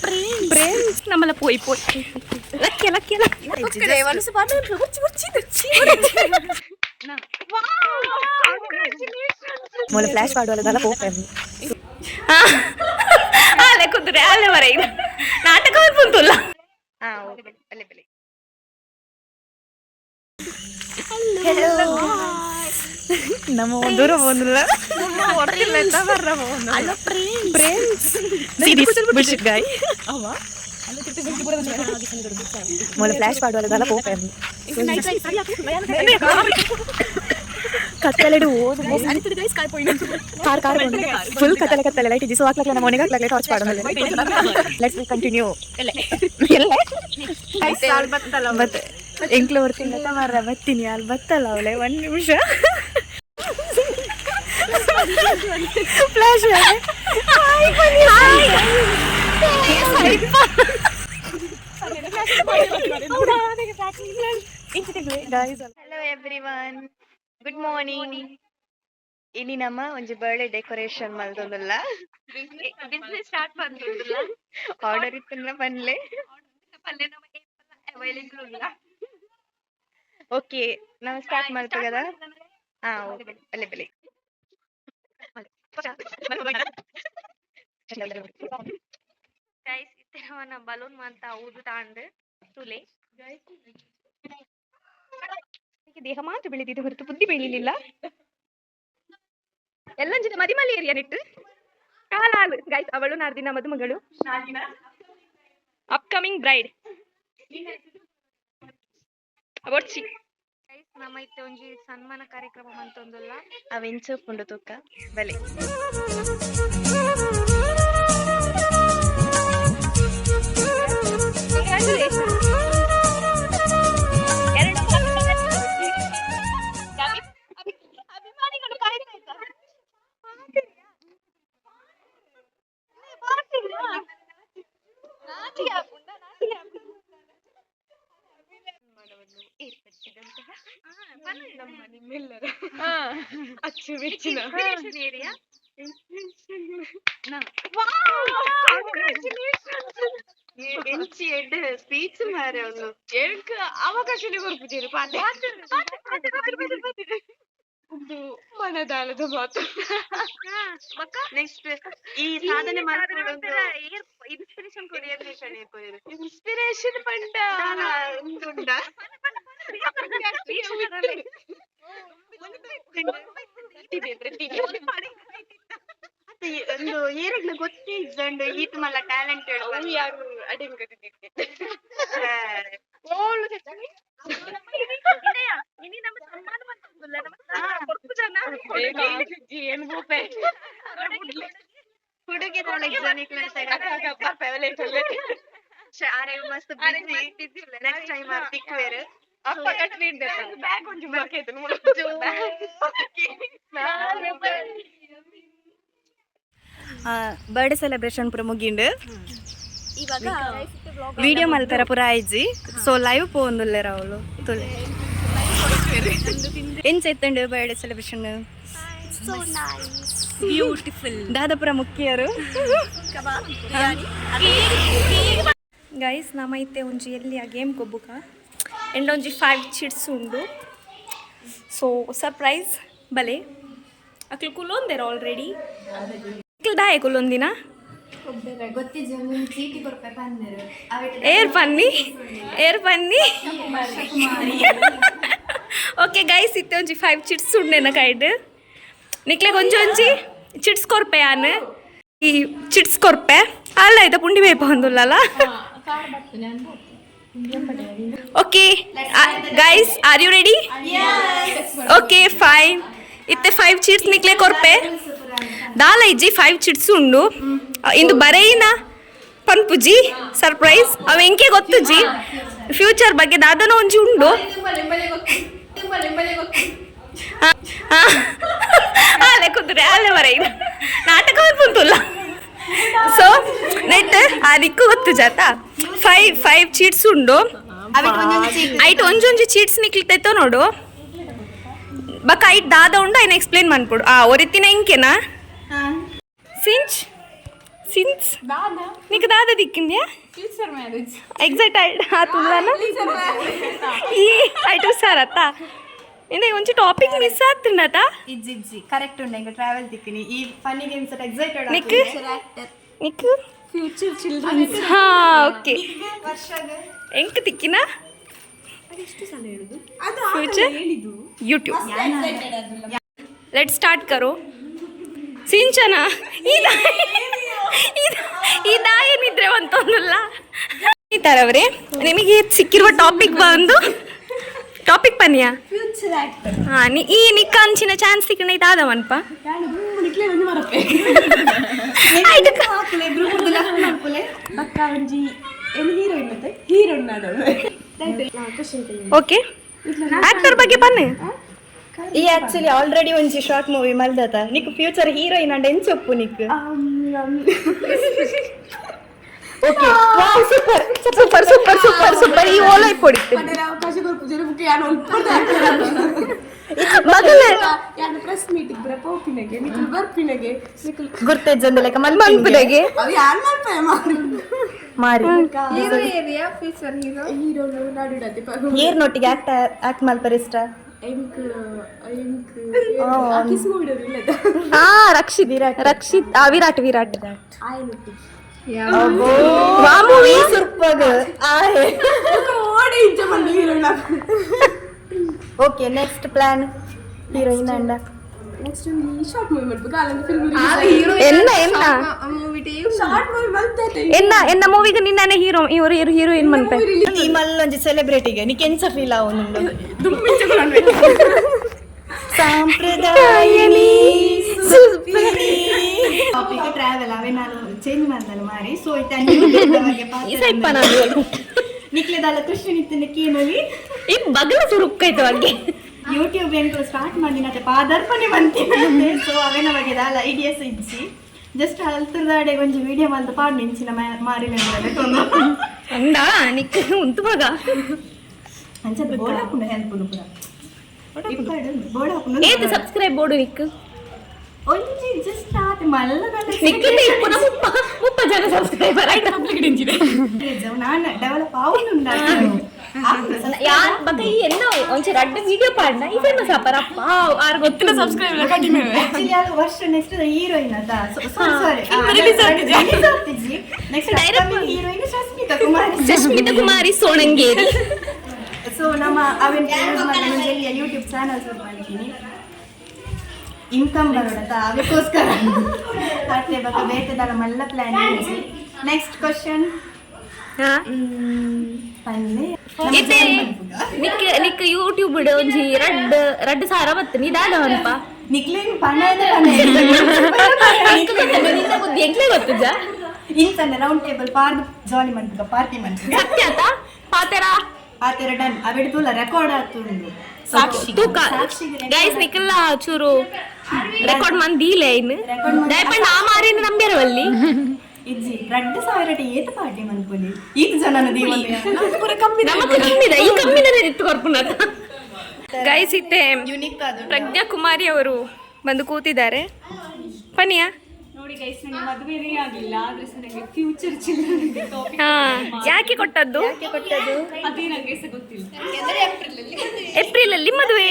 Friends നമ്മളെ പോയി പോയി ലക്കിയ ലക്കിയ ಮೊದಲು ಫ್ಲಾಶ್ ಮಾಡುವಲ್ಲ ಹೋಗ್ತೇನೆ ಆಲೆ ಕುದುರೆ ಆಲೆ ವರೈನ ನಾಟಕ ಪುಂತುಲ್ಲ ನಮ್ಮ ದೂರ ಬಂದಿಲ್ಲ ಬುಲ್ಶಿಟ್ ಗಾಯ್ ಮೊದಲು ಫ್ಲಾಶ್ ಮಾಡುವಲ್ಲ ಹೋಗ್ತೇನೆ ಕತ್ತಲೆಡು ಓದು ಕಾರ್ ಕಾರ್ ಫುಲ್ ಕತ್ತಲೆ ಕತ್ತಲೆ ಲೈಟ್ ಜಿಸು ಹಾಕ್ಲಕ್ಕೆ ನಮ್ಮ ಮನೆಗೆ ಹಾಕ್ಲಕ್ಕೆ ಟಾರ್ಚ್ ಮಾಡೋದು ಲೆಟ್ಸ್ ಕಂಟಿನ್ಯೂ ಎಲ್ಲ ಮತ್ತೆ ಎಂಕ್ಲು ಬರ್ತೀನಿ ಮಾರ ಬರ್ತೀನಿ ಅಲ್ಲಿ ಬತ್ತಲ್ಲ ಅವಳೆ ಒಂದು ನಿಮಿಷ flash hello everyone good morning ಇಲ್ಲಿ ನಮ್ಮ ಒಂಜಿ ಬರ್ಡೇ ಡೆಕೋರೇಷನ್ ಮಲ್ತೊಂದುಲ್ಲ ಬಿಸ್ನೆಸ್ ಸ್ಟಾರ್ಟ್ ಮಾಡ್ತಿಲ್ಲ ಆರ್ಡರ್ ಇತ್ತಂದ್ರ ಬನ್ಲೆ ಓಕೆ ನಾವು ಸ್ಟಾರ್ಟ್ ಮಾಡ್ತೀವಿ ಹಾ ಓಕೆ ಬಲೆ ಬಲೆ ಗೈಸ್ ಇತ್ತಿನವನ ಬಲೂನ್ ಅಂತ ಊದು ತಾಂಡ್ ತುಲೆ. ದೇಹ ಮಾತ್ರ ಬೆಳೆದಿದೆ ಹೊರತು ಬುದ್ಧಿ ಬೆಳಿಲಿಲ್ಲ. ಎಲ್ಲ ಜೊತೆ ಮದಿಮಲಿ ಏರಿಯಾ ನಿಟ್ಟು? ಕಾಲಾಲು. ಗೈಸ್ ಅವಳು ನಾರ್ದಿನ ಮದುಮಗಳು. ಅಪ್ಕಮಿಂಗ್ ಬ್ರೈಡ್ ಗೈಸ್ ನಮ್ಮ ಇತ್ತೆ ಒಂಜಿ ಸನ್ಮಾನ ಕಾರ್ಯಕ್ರಮ ಮಂತೊಂದುಲ್ಲ ಅವೆಂಚು ಪುಂಡು ತೂಕ ಬಲೆ. Inspiration area. ಎಂಚಿ ಎಡ್ಡೆ ಸ್ಪೀಚ್ ಮಾರೆ ಒಂದು എനിക്ക് അവകാശം കുറിപ്പിച്ചു പാട്ട് ಒಂದು ಮನದಾಳದ ಮಾತು ನೆಕ್ಸ್ಟ್ ಈ ಸಾಧನೆ ಮಾಡ್ಕೊಂಡು ಇನ್ಸ್ಪಿರೇಷನ್ ಕೊಡಿ ಇನ್ಸ್ಪಿರೇಷನ್ ಪಂಡ ಉಂಟುಂಡ ಒಂದು ಏರಿಗ್ಲ ಗೊತ್ತೇ ಇದ್ದಂಡು ಈತ ಮಲ್ಲ ಟ್ಯಾಲೆಂಟ್ ಯಾರು? ಅಡಿಂಗ್ ಇನಿ ನಮ್ಮ ಸನ್ಮಾನ ಮಂತೊಂದುಲ್ಲ ನಮ್ಮ ಕೊರ್ಪು ಜನ. ಏನ್ ಗೋಪೆ ಹುಡುಗಿ ಆರೆ ಮಸ್ತ್ ನೆಕ್ಸ್ಟ್ ಟೈಮ್ ತಿಕ್ ಬೇರೆ ಅಪ್ಪ ಕಟ್ಲಿಂದ ಬ್ಯಾಗ್ ಒಂಜಿ ಬಾಕೈತೆ ಬರ್ಡೇ ಸೆಲೆಬ್ರೇಷನ್ ಪೂರ ಮುಗಿಂಡು ಇವಾಗ ವಿಡಿಯೋ ಮಲ್ಪೆರ ಪೂರ ಆಯ್ಜಿ ಸೊ ಲೈವ್ ಪೋಂದುಲ್ಲೆರ ಅವಳು ತುಳು ಎಂಚ ಎತ್ತಂಡು ಬರ್ಡೇ ಸೆಲೆಬ್ರೇಷನ್ ಬ್ಯೂಟಿಫುಲ್ ದಾದ ಪೂರ ಮುಖ್ಯರು. ಗೈಸ್ ನಮ್ಮ ಐತೆ ಒಂಜಿ ಎಲ್ಲಿ ಆ ಗೇಮ್ ಕೊಬ್ಬುಕ. ಎಂಡ್ ಒಂಜಿ ಫೈವ್ ಚಿಟ್ಸ್ ಉಂಡು. ಸೊ ಸರ್ಪ್ರೈಸ್ ಬಲೆ. ಅಕ್ಲು ಕುಲೊಂದೆರ ಆಲ್ರೆಡಿ ದಾಯ ಕುಲೊಂದಿನ ಏರ್ ಪನ್ನಿ ಏರ್ ಪನ್ನಿ. ಓಕೆ ಗೈಸ್ ಇತ್ತೆ ಒಂಜಿ ಫೈವ್ ಚಿಟ್ಸ್ ಉಂಡೆನ ಕೈಡ್. ನಿಕ್ಲೆಗ್ ಒಂಜಿ ಒಂಜಿ ಚಿಟ್ಸ್ ಕೊರ್ಪೆ ಆನ್. ಈ ಚಿಟ್ಸ್ ಕೊರ್ಪೆ ಅಲ್ಲ ಇದ ಪುಂಡಿ ಬೇಪ ಹೊಂದುಲ್ಲಲ್ಲ okay guys are you ready okay fine ಇತ್ತೆ ಫೈವ್ ಚಿಟ್ಸ್ ನಿಕ್ಲೆ ಕೊರ್ಪೆ ದಾಲ ಇಜ್ಜಿ ಫೈವ್ ಚಿಟ್ಸ್ ಉಂಡು ಅ, ಇಂದು ಬರೆಯಿನ ಪನ್ಪುಜಿ ಸರ್ಪ್ರೈಸ್ ಅವ ಎಂಕೆ ಗೊತ್ತುಜಿ ಫ್ಯೂಚರ್ ಬಗ್ಗೆ ದಾದನ ಒಂಜಿ ಉಂಡು ಆ, ಆ. ಆಲೆ ಕುದುರೆ ಆಲೆ ಬರೆಯಿನ ನಾಟಕ ಪುಂತುಲ್ಲ ಸೊ ನೆಟ್ ಆ ದಿಕ್ಕು ಗೊತ್ತು ಜಾತ ಫೈವ್ ಫೈವ್ ಚೀಟ್ಸ್ ಉಂಡು ಐಟ್ ಒಂಜೊಂಜಿ ಚೀಟ್ಸ್ ನಿಕ್ಲಿತೈತೋ ನೋಡು ಬಕ ಐಟ್ ದಾದ ಉಂಡು ಐನ ಎಕ್ಸ್ಪ್ಲೇನ್ ಮಾಡ್ಬಿಡು ಆ ಒರಿತ್ತಿನ ಇಂಕೆನಾ? ಸಿಂಚ್? ಸಿನ್ಸ್ ನಿಕ್ಕ ದಾದ ದಿಕ್ಕಿಂದ್ಯಾ? ಎಕ್ಸಾಕ್ಟ್ ಆತುಂದಾನ ಈ ಐಟ್ ಹುಷಾರತ್ತಾ? ಇಂದ ಒಂಚಿ ಟಾಪಿಕ್ ಮಿಸ್ ಆಗ್ತಿಂಡತ ಇಜ್ಜಿ ಇಜ್ಜಿ ಕರೆಕ್ಟ್ ಉಂಡ ಇಂಕ ಟ್ರಾವೆಲ್ ದಿಕ್ಕಿನಿ ಈ ಫನ್ನಿ ಗೇಮ್ಸ್ ಅಟ್ ಎಕ್ಸೈಟೆಡ್ ನಿಕ್ ನಿಕ್ ಫ್ಯೂಚರ್ ಚಿಲ್ಡ್ರನ್ಸ್ ಹಾ ಓಕೆ ಎಂಕ್ ದಿಕ್ಕಿನಾ ಲೆಟ್ ಸ್ಟಾರ್ಟ್ ಕರು. ಸಿಂಚನ? ಈ ಇದ ಏನಿದ್ರೆ ಅಂತಂದಲ್ಲ. ಈ ಥರವ್ರೆ ನಿಮಗೆ ಸಿಕ್ಕಿರುವ ಟಾಪಿಕ್ ಬಂದು ಟಾಪಿಕ್ ಬನ್ನಿಯ? ಫ್ಯೂಚರ್ ಆಕ್ಟರ್ ಹಾ ನಿ ಈ ನಿಕ್ಕ ಅಂಚಿನ ಚಾನ್ಸ್ ಸಿಕ್ಕಣ ಇದಾದವನ್ಪ ಆಯ್ತು. ಹೀರೋಯಿನ್ ಮತ್ತೆ? ಹೀರೋಯಿನ್ ಓಕೆ ಆಕ್ಟರ್ ಬಗ್ಗೆ ಬನ್ನಿ. ಈ ಆಕ್ಚುಲಿ ಆಲ್ರೆಡಿ ಒಂಜಿ ಶಾರ್ಟ್ ಮೂವಿ ಮಲ್ದತ ನಿಕ್ ಫ್ಯೂಚರ್ ಹೀರೋಯಿನ್ ಅಂಡ್ ಎಂಚ ಒಪ್ಪು Nick okay super super super super super ಈ ಓಲೈ ಪೊಡಿತ್ತು ಅವಕಾಶ ಕೊಡ್ಪುಜರು ಬುಕ್ ಯಾನು ಮಗಲ ಯಾನು ಪ್ರೆಸ್ ಮೀಟಿಂಗ್ ಬರ ಪೋಪಿನಗೆ ನಿಖಿಲ್ ಬರ್ಪಿನಗೆ ನಿಖಿಲ್ ಗುರ್ತೇಜ್ ಅವು ಮಾಡ್ಪಾಯ ಮಾರು ಮಾರಿ. ಏರ್ನೊಟ್ಟಿಗೆ ಆಕ್ಟ್ ಆಕ್ಟ್ ಮಾಡ್ತಾರೆ ಇಷ್ಟ. ಹಾ ರಕ್ಷಿತ್ ರಕ್ಷಿತ್ ಆ, ವಿರಾಟ್ ವಿರಾಟ್. ಸುರ್ಪಗ್ ಓಕೆ ನೆಕ್ಸ್ಟ್ ಪ್ಲಾನ್ ಹೀರೋಯಿನ್ ಅಂಡ ನೆಕ್ಸ್ಟ್ ಒಂದು ಶಾರ್ಟ್ ಮೂವಿ ಮಾಡ್ಬೇಕು? ಅಲ್ಲೊಂದು ಫಿಲ್ಮ್ ಎನ್ನ ಎನ್ನ? ಶಾರ್ಟ್ ಮೂವಿ ಮಾಡ್ತೈತೆ ಎನ್ನ ಎನ್ನ ಮೂವಿಗೆ ನಿನ್ನನೆ ಹೀರೋ ಇವರು ಇರು ಹೀರೋಯಿನ್ ಮಂತೆ ಈ ಮಲ್ಲೊಂಜಿ ಸೆಲೆಬ್ರಿಟಿಗೆ ನೀ ಎಂಚ ಫೀಲ್ ಆವೊಂದು ಸಾಂಪ್ರದಾಯನಿ ಟಾಪಿಕ್ ಟ್ರಾವೆಲ್ ಅವೇ ನಾನು ಚೇಂಜ್ ಮಾಡ್ದಲ್ಲ ಮಾರಿ. ಸೊ ಈ ಸೈಡ್ ನಾನು ನಿಕ್ಲೆದಲ್ಲ ಕೃಷ್ಣ ನಿತ್ತಿನ ಕೀನಲಿ ಈ ಬಗಲ ಸುರುಕ್ಕೈತೆ ಬಗ್ಗೆ ಯೂಟ್ಯೂಬ್ ಎಂಟು ಸ್ಟಾರ್ಟ್ ಮಾಡಿ ಮತ್ತೆ ಪಾದರ್ಪಣೆ ಬಂತೀನಿ ಸೊ ಅವೇನ ಬಗ್ಗೆ ದಾಲ ಐಡಿಯಾಸ್ ಇಜ್ಜಿ ಜಸ್ಟ್ ಹಲ್ತದಾಡೆ ಒಂಜಿ ವಿಡಿಯೋ ಮಲ್ತು ಪಾಡ್ ನಿಂಚಿನ ಮಾರಿ ಅಂದ ನಿಕ್ ಉಂತು ಮಗ ಅಂಚದ ಬೋರ್ಡ್ ಹಾಕೊಂಡು ಹೆಲ್ಪ್ ಪೂರ ಬೋರ್ಡ್ ಹಾಕೊಂಡು ಏತ್ ಸಬ್ಸ್ಕ್ರೈಬ್ ಬೋಡು ನಿಕ್ ಒಂಜಿ ಜಸ್ಟ್ ಆತ ಮಲ್ಲದಲ್ಲ ನಿಕ್ ಪುನ ಮುಪ್ಪ ಮುಪ್ಪ ಜನ ಸಬ್ಸ್ಕ್ರೈಬರ್ ಆಯ್ತು ಪಬ್ಲಿಕ್ ಡಿಂಜಿದೆ ನಾನು ಡೆವಲಪ್ ಆವನು ಯಾರ್ ಬಕ ಈ ಎನ್ನ ಒಂಚೂರು ಅಡ್ಡ ವಿಡಿಯೋ ಪಾಡ್ನ? ಈ ಫೇಮಸ್ ಆಪರ ಅಪ್ಪ ಆರ್ ಗೊತ್ತಿಲ್ಲ ಸಬ್ಸ್ಕ್ರೈಬರ್ ಕಡಿಮೆ ಆಕ್ಚುಲಿ ಅದು ವರ್ಷ ನೆಕ್ಸ್ಟ್ ಹೀರೋಯಿನ್ ಅದ sorry next heroine Shasmitha Kumar. Kumari Sonangeri. So ನಮ್ಮ ಅವೆನ್ ಯೂಟ್ಯೂಬ್ ಚಾನಲ್ ಶುರು ಮಾಡಿದ್ದೀನಿ ಇನ್ಕಮ್ ಬರೋಡತ್ತ ಅದಕ್ಕೋಸ್ಕರ. ಮತ್ತೆ ಬಕ ಬೇಕದಲ್ಲ ಮಲ್ಲ ಪ್ಲಾನ್ ನೆಕ್ಸ್ಟ್ ಕ್ವಶನ್ ಹಾ? ನಿಕ್ ನಿಕ್ ಯೂಟ್ಯೂಬ್ ಒಂಜಿ ರಡ್ ರಡ್ ಸಾರ ಬತ್ತು. ನಿಧಾನ ಅಲ್ಪ ನಿಕ್ಲಿಂಗ್ ಪಣ ನಿನ್ನ ಬುದ್ಧಿ ಎಂಕ್ಲೆ ಗೊತ್ತುಜ ಇಂತಂದ ರೌಂಡ್ ಟೇಬಲ್ ಪಾರ್ದು ಜಾಲಿ ಮಾಡ್ತೀಗ ಪಾರ್ಟಿ ಮಾಡ್ತೀಗ ಸತ್ಯ ಆತ? ಪಾತೆರ? ಆ ತರ ಡನ್ ಅವೆಡ್ ತುಲ ರೆಕಾರ್ಡ್ ಆತುಂಡು. ಸಾಕ್ಷಿ ತೂಕ. ಗೈಸ್ ನಿಕ್ಕಲ್ಲ ಚೂರು ರೆಕಾರ್ಡ್ ಮಂದಿ ಇಲ್ಲ ಇನ್ನು. ದಯಪಂಡ ಆ ಮಾರಿನ ನಂಬಿರವಲ್ಲಿ. ಇಜ್ಜಿ ರಡ್ಡು ಸಾವಿರ ಏತ ಪಾರ್ಟಿ ಮನ್ಪೊಲಿ? ಈತ ಜನನ ದೀವನ ಪೂರ ಕಮ್ಮಿ ನಮಕ್ ಕಮ್ಮಿದ ಈ ಕಮ್ಮಿನೇ ಇತ್ತು ಕೊರ್ಪುನತ ಗೈಸ್ ಇತ್ತೆ ಯುನಿಕ್ ಅದು ಪ್ರಜ್ಞಾ ಕುಮಾರಿ ಅವರು ಬಂದು ಕೂತಿದ್ದಾರೆ. ಪನಿಯಾ? ನೋಡಿ ಗೈಸ್ ನನಗೆ ಮದುವೆನೇ ಆಗಿಲ್ಲ ಆದ್ರೆ ಸಹ ನನಗೆ ಫ್ಯೂಚರ್ ಚಿಲ್ಡ್ರನ್ ಟಾಪಿಕ್ ಹಾ ಯಾಕೆ ಕೊಟ್ಟದ್ದು? ಅದೇ ನನಗೆ ಸಹ ಗೊತ್ತಿಲ್ಲ. ಏಪ್ರಿಲ್ ಅಲ್ಲಿ ಮದುವೆ.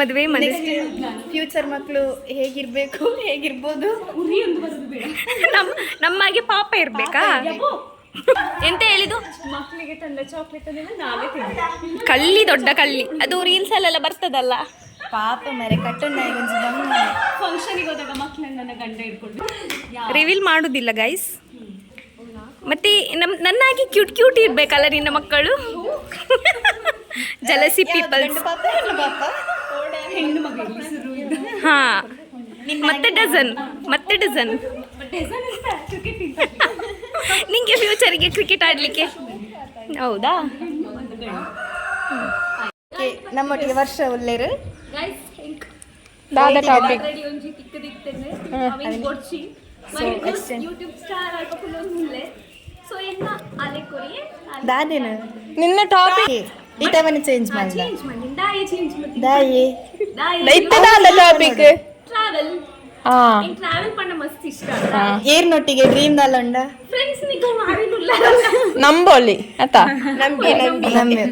ಮದುವೆ ಮನೆ ಫ್ಯೂಚರ್ ಮಕ್ಕಳು ಹೇಗಿರ್ಬೇಕು ಹೇಗಿರ್ಬೋದು? ಉರಿ ಒಂದು ಬರೋದು ಬೇಡ. ನಮ್ಮ ನಮ್ಮಾಗೆ ಪಾಪ ಇರ್ಬೇಕಾ? ಎಂತ ಹೇಳಿದು ಮಕ್ಕಳಿಗೆ ತಂದ ಚಾಕ್ಲೇಟ್ ನಾವೇ ಕಳ್ಳಿ ದೊಡ್ಡ ಕಳ್ಳಿ. ಅದು ರೀಲ್ಸ್ ಅಲ್ಲೆಲ್ಲ ಬರ್ತದಲ್ಲ? ಪಾಪ ಮರೆ ಕಟ್ಟಣ್ಣ ಫಂಕ್ಷನ್ ಫಂಕ್ಷನಿಗೆ ಹೋದಾಗ ಮಕ್ಕಳನ್ನ ನನ್ನ ಗಂಡ ಇಟ್ಕೊಂಡು ರಿವೀಲ್ ಮಾಡುದಿಲ್ಲ ಗೈಸ್ ಮತ್ತೆ ನಮ್ ನನ್ನಾಗಿ ಕ್ಯೂಟ್ ಕ್ಯೂಟ್ ಇರ್ಬೇಕಲ್ಲ ನಿನ್ನ ಮಕ್ಕಳು? ಜಲಸಿ ಪೀಪಲ್ ಪಾಪ? ಹೆಣ್ಣು ಮಗ ಹಾ ಮತ್ತೆ ಡಜನ್ ಮತ್ತೆ ಡಜನ್ ನಿಂಗೆ ಫ್ಯೂಚರಿಗೆ ಕ್ರಿಕೆಟ್ ಆಡ್ಲಿಕ್ಕೆ? ಹೌದಾ? ನಮ್ಮ ನಮ್ಮೊಟ್ಟಿಗೆ ವರ್ಷ ಒಳ್ಳೆಯರು ದಾದ ಟಾಪಿಕ್ ನಿನ್ನ ಟಾಪಿಕ್ ഇതവന് ചേഞ്ച് ಇತ್ತದಲ್ಲ ಟಾಪಿಕ್ ಏರ್ ನೊಟ್ಟಿಗೆ ಡ್ರೀಮ್ ದಲ್ಲ ಉಂಡ ನಂಬೋಲಿ ಆತ ನಂಬಿ ನಂಬಿ ನಂಬಿ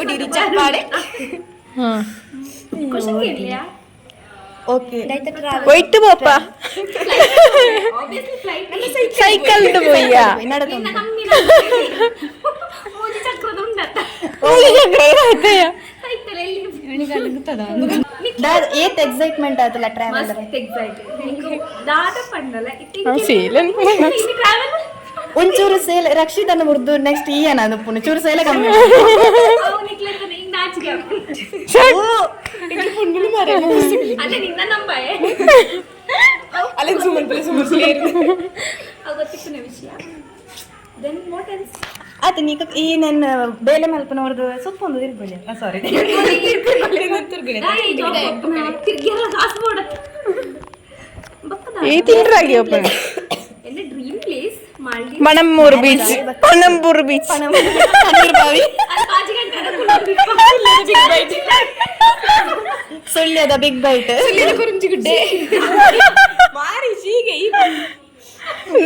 ಒಡಿ ರಿಚಾರ್ಜ್ ಮಾಡಿ ಓಕೆ ವೈಟ್ ಪಾಪ ಸೈಕಲ್ ನಡೆದ ಏತ್ ಎಕ್ಸೈಟ್ಮೆಂಟ್ ಆತಲ್ಲ ಟ್ರಾವೆಲ್ ಒಂಚೂರು ಸೇಲೆ ರಕ್ಷಿತನ ಮುರ್ದು ನೆಕ್ಸ್ಟ್ ಈ ಏನಾದ್ರು ಪುನಃ? ಚೂರು ಸೇಲ ಕಮ್ಮಿ ಅಲ್ಲ ನಿನ್ನ ನಂಬಾಯೆ. ಗೊತ್ತಿತ್ತು ವಿಷಯ. ದೆನ್ ವಾಟ್ ಎಲ್ಸ್ ಆತ ನೀಕ ಈ ನನ್ನ ಬೇಲೆ ಮಲ್ಪನವ್ರದ್ದು ಸೊಪ್ಪು ಒಂದು ತಿರ್ಕೊಳ್ಳಿ ಸಾರಿ ತಿರ್ಗಿಯಲ್ಲ ಕಾಸು ಬೋಡ ಈ ತಿಂಡ್ರಾಗಿ ಒಬ್ಬ എന്റെ dream place Maldive Panambur beach Panambur beach ಬಾವಿ ಸುಳ್ಯದ ಬಿಗ್ ಬೈಟ್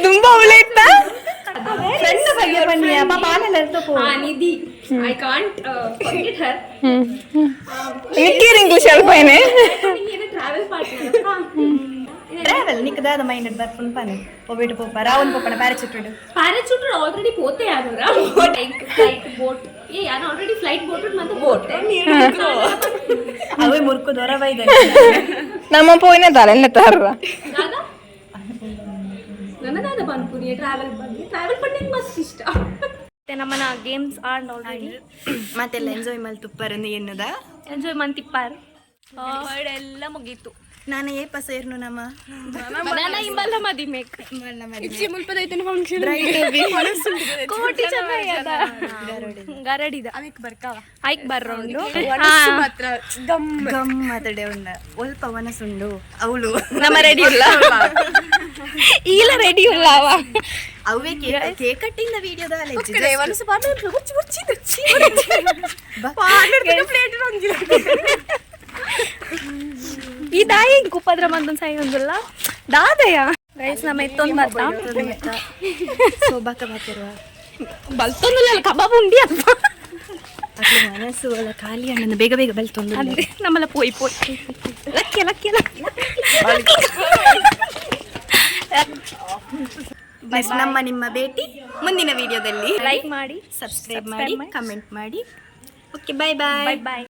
ತುಂಬಾ ಅವಳೆ Nidhi I can't forget her లిక్కీర్ English వెళ్ళిపోయినే ట్రావెల్ పార్ట్నర్ ಟ್ರಾವೆಲ್ ನಿಕ್ಕದ ಅದ ಮೈಂಡ್ ಬರ್ ಫುಲ್ ಪಾನೆ ಹೋಗ್ಬಿಟ್ಟು ಪೋಪ ರಾವನ್ ಪೋಪಣ ಪ್ಯಾರಾಚೂಟ್ ಪ್ಯಾರಾಚೂಟ್ ಆಲ್ರೆಡಿ ಪೋತೆ ಅದರ ಲೈಕ್ ಫ್ಲೈಟ್ ಬೋಟ್ ಏ ನಾನು ಆಲ್ರೆಡಿ ಫ್ಲೈಟ್ ಬೋಟ್ ಮತ್ತೆ ಬೋಟ್ ಅವೇ ಮುರ್ಕು ದೊರ ಬೈದ ನಮ್ಮ ಪೋಯಿನ ತಲೆಲ್ಲ ತರ್ರ ನನಗಾದ ಬಂದ್ಪುರಿ ಟ್ರಾವೆಲ್ ಬಂದು ಟ್ರಾವೆಲ್ ಪಂಡಿಂಗ್ ಮಸ್ತ್ ಇಷ್ಟ ನಮ್ಮನ ಗೇಮ್ಸ್ ಆರ್ ನೋಡಿ ಮತ್ತೆಲ್ಲ ಎಂಜಾಯ್ ಮಲ್ ತುಪ್ಪರನ್ನು ಎನ್ನದ? ಎಂಜಾಯ್ ಮಲ್ ತಿಪ್ಪಾರ್. ಎಲ್ಲ ಮುಗೀತು. ನಾನು ಏ ಪಸ ಇರ್ನು ನಮ್ಮ? ನಾನು ಇಂಬಲ್ಲ ಮದಿ ಮೇಕ್. ಇಚ್ಚಿ ಮುಲ್ಪದ ಐತನ ಫಂಕ್ಷನ್ ಕೋಟಿ ಜನ ಗರಡಿದ. ಐಕ್ ಬರ್ಕಾವ. ಐಕ್ ಬರ್ರೌಂಡು ಮಾತ್ರ. ಗಮ್. ಗಮ್ ಮಾತಾಡೆ ಒಂದ ಒಲ್ಪ ವನಸುಂಡು. ಅವಳು. ನಮ್ಮ ರೆಡಿ ಇಲ್ಲ. ಈಲ ರೆಡಿ ಇಲ್ಲ ಅವ ಅವೇ ಕೇಕ್ ಕಟ್ಟಿಂಗ್ ದ ವಿಡಿಯೋದ ಈ ದಾಯಿ ಕುಪ್ಪದ್ರ ಬಂದೊಂದು ಸೈ ಒಂದಲ್ಲ ದಾದಯ ಗೈಸ್ ನಮ್ಮ ಎತ್ತೊಂದು ಬರ್ತಾ ಸೋಬಾಕ ಬಾಕಿರುವ ಬಲ್ತೊಂದಿಲ್ಲ ಕಬಾಬ್ ಉಂಡಿ ಅಪ್ಪ ಅದ್ರ ಮನಸ್ಸು ಅಲ್ಲ ಖಾಲಿ ಅಣ್ಣನ ಬೇಗ ಬೇಗ ಬಲ್ತೊಂದು ಅಂದ್ರೆ ನಮ್ಮಲ್ಲ ಪೋಯ್ ಪೋಯ್ ಲಕ್ಕಿ ಲಕ್ಕಿ ಲಕ್ಕಿ Next ನಮ್ಮ ನಿಮ್ಮ ಭೇಟಿ ಮುಂದಿನ ವಿಡಿಯೋದಲ್ಲಿ ಲೈಕ್ ಮಾಡಿ ಸಬ್ಸ್ಕ್ರೈಬ್ ಮಾಡಿ ಕಮೆಂಟ್ ಮಾಡಿ. ಓಕೆ ಬಾಯ್ ಬಾಯ್ ಬಾಯ್ ಬಾಯ್